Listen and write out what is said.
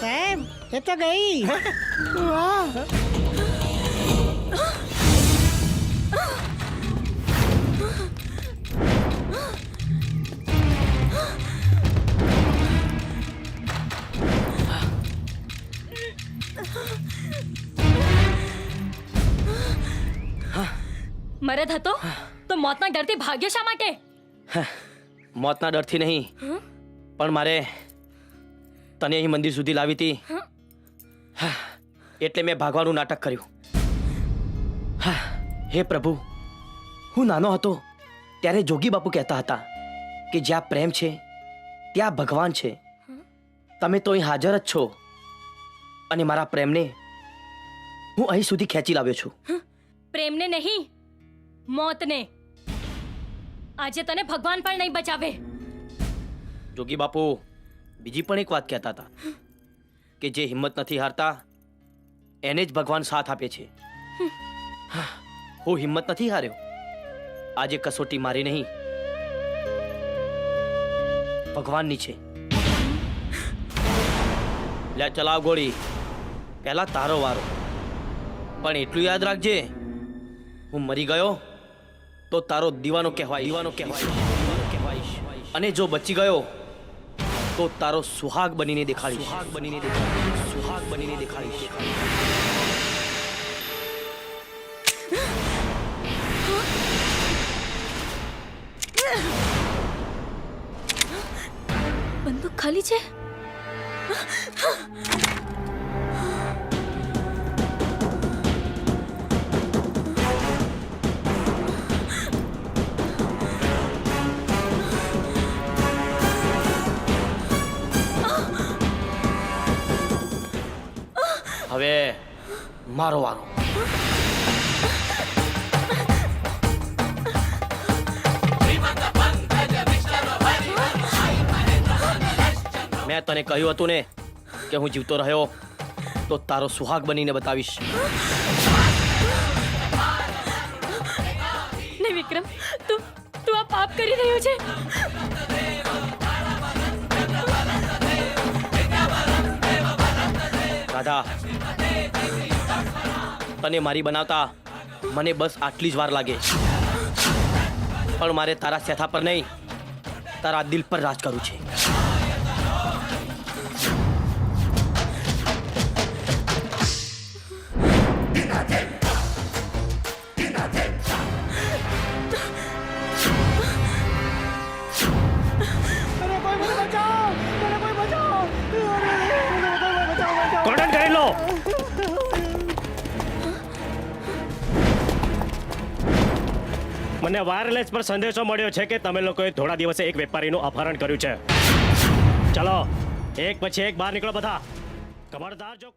સાહેબ એ તો ગઈ. મરદ હતો? તો મોતના ડરથી ભાગ્યો શા માટે? મોતના ડરથી નહીં. પણ મારે તને અહીં મંદિર સુધી લાવી હતી. એટલે મેં ભાગવાનું નાટક કર્યું. હા, હે પ્રભુ હું નાનો હતો ત્યારે જોગી બાપુ કહેતા હતા કે જ્યાં પ્રેમ છે ત્યાં ભગવાન છે. તમે તો અહીં હાજર જ છો અને મારા પ્રેમને હું અહીં સુધી ખેંચી લાવ્યો છું. પ્રેમને નહીં મોતને. આજે તને ભગવાન પણ નહીં બચાવે. જોગી બાપુ બીજી પણ એક વાત કહેતા હતા કે જે હિંમત નથી હારતા એને જ ભગવાન સાથ આપે છે. હા, હિંમત નથી હાર્યો. આજે કસોટી મારી નહીં. ભગવાનની છે. લે ચલાવ ગોળી. પહેલા તારો વારો. પણ એટલું યાદ રાખજે હું મરી ગયો. તો તારો દીવાનો કહેવાય. દીવાનો કહેવાય. અને જો બચી ગયો, તો તારો સુહાગ બનીને દેખાડી સુહાગ બનીને દેખાડી સુહાગ બનીને દેખાડી બંદૂક ખાલી છે? હવે મારો વારો મેં તને કહ્યું હતું ને કે હું જીવતો રહ્યો તો તારો સુહાગ બનીને બતાવીશ. ને વિક્રમ તું તું આ પાપ કરી રહ્યો છે? દાદા તને મારી બનાવતા મને બસ આટલી જ વાર લાગે પણ મારે તારા સેથા પર નહીં તારા દિલ પર રાજ કરવું છે મને મને વાયરલેસ પર સંદેશો મળ્યો છે કે તમે લોકોએ થોડા દિવસે એક વેપારીનું અપહરણ કર્યું છે. ચલો, એક પછી એક બહાર નીકળો બધા. ખબરદાર જો